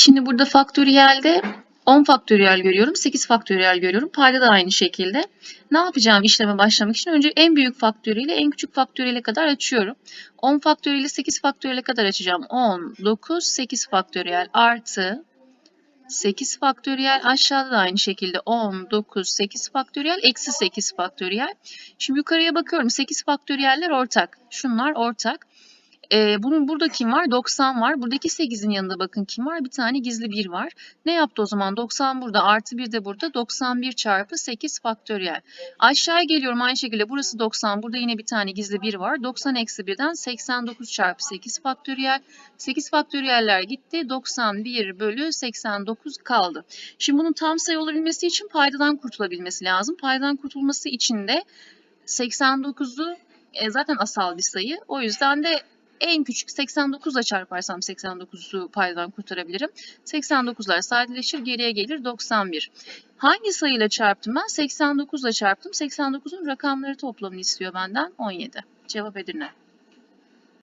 Şimdi burada faktöriyelde 10 faktöriyel görüyorum, 8 faktöriyel görüyorum. Payda da aynı şekilde. Ne yapacağım işleme başlamak için? Önce en büyük faktöriyeli en küçük faktöriyele kadar açıyorum. 10 faktöriyeli 8 faktöriyele kadar açacağım. 10, 9, 8 faktöriyel artı 8 faktöriyel aşağıda da aynı şekilde 10, 9, 8 faktöriyel eksi 8 faktöriyel. Şimdi yukarıya bakıyorum 8 faktöriyeller ortak. Şunlar ortak. Ee, bunun burada kim var? 90 var. Buradaki 8'in yanında bakın kim var? Bir tane gizli 1 var. Ne yaptı o zaman? 90 burada artı 1 de burada. 91 çarpı 8 faktöriyel. Aşağıya geliyorum aynı şekilde. Burası 90. Burada yine bir tane gizli 1 var. 90 eksi 1'den 89 çarpı 8 faktöriyel. 8 faktöriyeller gitti. 91 bölü 89 kaldı. Şimdi bunun tam sayı olabilmesi için paydadan kurtulabilmesi lazım. Paydadan kurtulması için de 89'u e, zaten asal bir sayı. O yüzden de en küçük 89 ile çarparsam 89'u paydadan kurtarabilirim. 89'lar sadeleşir geriye gelir 91. Hangi sayıyla çarptım ben? 89 ile çarptım. 89'un rakamları toplamını istiyor benden 17. Cevap Edirne.